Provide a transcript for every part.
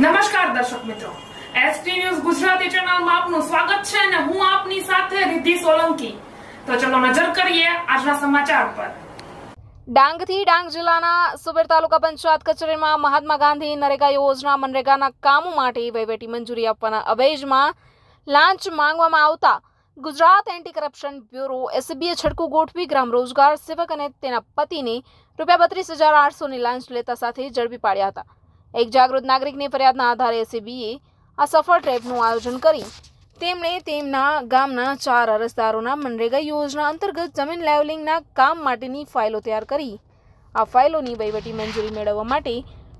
નમસ્કાર દર્શક મિત્રો. એસટી ન્યૂઝ ગુજરાતી ચેનલમાં આપનું સ્વાગત છે અને હું આપની સાથે રિદ્ધિ સોલંકી. તો ચલો નજર કરીએ આજના સમાચાર પર. ડાંગથી ડાંગ જિલ્લાના સુબેર તાલુકા પંચાયત કચેરીમાં મહાત્મા ગાંધી નરેગા યોજના મનરેગાના કામો માટે વહીવટી મંજૂરી આપવાના અવેજમાં લાંચ માંગવામાં આવતા ગુજરાત એન્ટી કરપ્શન બ્યુરો એસીબીએ છડકું ગોઠવી ગ્રામ રોજગાર સેવક અને તેના પતિને રૂપિયા બત્રીસ હજાર આઠસોની લાંચ લેતા સાથે ઝડપી પાડ્યા હતા. એક જાગૃત નાગરિકની ફરિયાદના આધારે એસીબીએ આ સફળ ટ્રેપનું આયોજન કરી તેમણે તેમના ગામના ચાર અરજદારોના મનરેગા યોજના અંતર્ગત જમીન લેવલિંગના કામ માટેની ફાઇલો તૈયાર કરી. આ ફાઇલોની વહીવટી મંજૂરી મેળવવા માટે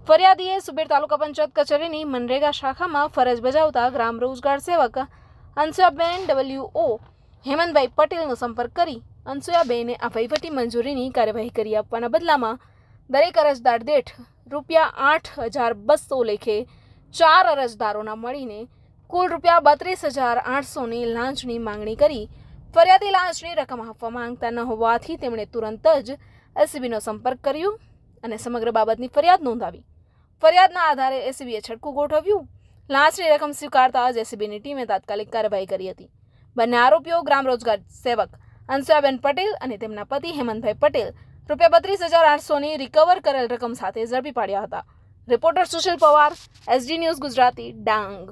ફરિયાદીએ સુબેર તાલુકા પંચાયત કચેરીની મનરેગા શાખામાં ફરજ બજાવતા ગ્રામ રોજગાર સેવક અંશુયાબેન ડબલ્યુ ઓ હેમંતભાઈ પટેલનો સંપર્ક કરી અંશુયાબેને આ વહીવટી મંજૂરીની કાર્યવાહી કરી આપવાના બદલામાં દરેક અરજદાર દીઠ રૂપિયા આઠ હજાર બસો લેખે ચાર અરજદારોના મળીને કુલ રૂપિયા બત્રીસ હજાર આઠસોની લાંચની માંગણી કરી. ફરિયાદી લાંચની રકમ આપવા માંગતા ન હોવાથી તેમણે તુરંત જ એસીબીનો સંપર્ક કર્યો અને સમગ્ર બાબતની ફરિયાદ નોંધાવી. ફરિયાદના આધારે એસીબીએ છટકું ગોઠવ્યું. લાંચની રકમ સ્વીકારતા જ એસીબીની ટીમે તાત્કાલિક કાર્યવાહી કરી હતી. બંને આરોપીઓ ગ્રામ રોજગાર સેવક અંશુયાબેન પટેલ અને તેમના પતિ હેમંતભાઈ પટેલ રૂપિયા બત્રીસ હજાર આઠસોની રિકવર કરેલ રકમ સાથે ઝડપી પાડ્યા હતા. Reporter Sushil Pawar SD news Gujarati, Dang.